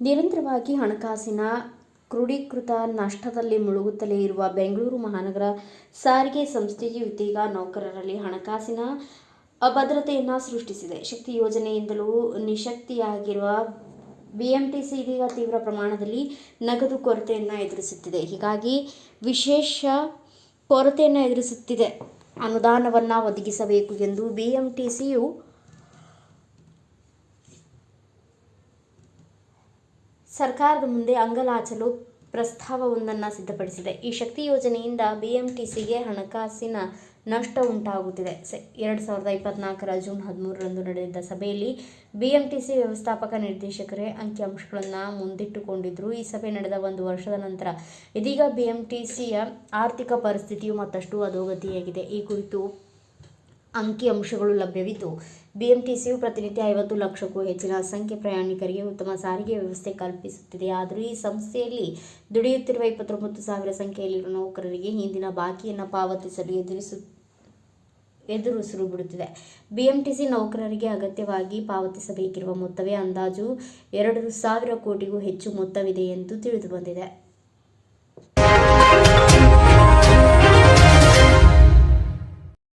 ನಿರಂತರವಾಗಿ ಹಣಕಾಸಿನ ಕ್ರೋಢೀಕೃತ ನಷ್ಟದಲ್ಲಿ ಮುಳುಗುತ್ತಲೇ ಇರುವ ಬೆಂಗಳೂರು ಮಹಾನಗರ ಸಾರಿಗೆ ಸಂಸ್ಥೆಯು ಇದೀಗ ನೌಕರರಲ್ಲಿ ಹಣಕಾಸಿನ ಅಭದ್ರತೆಯನ್ನು ಸೃಷ್ಟಿಸಿದೆ. ಶಕ್ತಿ ಯೋಜನೆಯಿಂದಲೂ ನಿಶಕ್ತಿಯಾಗಿರುವ ಬಿಎಂಟಿಸಿ ಇದೀಗ ತೀವ್ರ ಪ್ರಮಾಣದಲ್ಲಿ ನಗದು ಕೊರತೆಯನ್ನು ಎದುರಿಸುತ್ತಿದೆ. ಹೀಗಾಗಿ ವಿಶೇಷ ಕೊರತೆಯನ್ನು ಎದುರಿಸುತ್ತಿದೆ. ಅನುದಾನವನ್ನು ಒದಗಿಸಬೇಕು ಎಂದು ಬಿಎಂಟಿಸಿಯು ಸರ್ಕಾರದ ಮುಂದೆ ಅಂಗಲಾಚಲು ಪ್ರಸ್ತಾವವೊಂದನ್ನು ಸಿದ್ಧಪಡಿಸಿದೆ. ಈ ಶಕ್ತಿ ಯೋಜನೆಯಿಂದ ಬಿಎಂಟಿಸಿಗೆ ಹಣಕಾಸಿನ ನಷ್ಟ ಉಂಟಾಗುತ್ತಿದೆ. ಸೆ, ಎರಡು ಸಾವಿರದ ಇಪ್ಪತ್ನಾಲ್ಕರ ಜೂನ್ ಹದಿಮೂರರಂದು ನಡೆದಿದ್ದ ಸಭೆಯಲ್ಲಿ ಬಿಎಂಟಿಸಿ ವ್ಯವಸ್ಥಾಪಕ ನಿರ್ದೇಶಕರೇ ಅಂಕಿಅಂಶಗಳನ್ನು ಮುಂದಿಟ್ಟುಕೊಂಡಿದ್ದರು ಈ ಸಭೆ ನಡೆದ ಒಂದು ವರ್ಷದ ನಂತರ ಇದೀಗ ಬಿಎಂಟಿಸಿಯ ಆರ್ಥಿಕ ಪರಿಸ್ಥಿತಿಯು ಮತ್ತಷ್ಟು ಅಧೋಗತಿಯಾಗಿದೆ. ಈ ಕುರಿತು ಅಂಕಿಅಂಶಗಳು ಲಭ್ಯವಿದ್ದು, ಬಿಎಂಟಿಸಿಯು ಪ್ರತಿನಿತ್ಯ ಐವತ್ತು ಲಕ್ಷಕ್ಕೂ ಹೆಚ್ಚಿನ ಸಂಖ್ಯೆ ಪ್ರಯಾಣಿಕರಿಗೆ ಉತ್ತಮ ಸಾರಿಗೆ ವ್ಯವಸ್ಥೆ ಕಲ್ಪಿಸುತ್ತಿದೆ. ಆದರೂ ಈ ಸಂಸ್ಥೆಯಲ್ಲಿ ದುಡಿಯುತ್ತಿರುವ ಇಪ್ಪತ್ತೊಂಬತ್ತು ಸಾವಿರ ಸಂಖ್ಯೆಯಲ್ಲಿರುವ ನೌಕರರಿಗೆ ಹಿಂದಿನ ಬಾಕಿಯನ್ನು ಪಾವತಿಸಲು ಎದುರಿಸು, ಎದುರುಸಿರು ಬಿಡುತ್ತಿದೆ. ಬಿಎಂಟಿಸಿ ನೌಕರರಿಗೆ ಅಗತ್ಯವಾಗಿ ಪಾವತಿಸಬೇಕಿರುವ ಮೊತ್ತವೇ ಅಂದಾಜು ಎರಡು ಸಾವಿರ ಕೋಟಿಗೂ ಹೆಚ್ಚು ಮೊತ್ತವಿದೆ ಎಂದು ತಿಳಿದುಬಂದಿದೆ.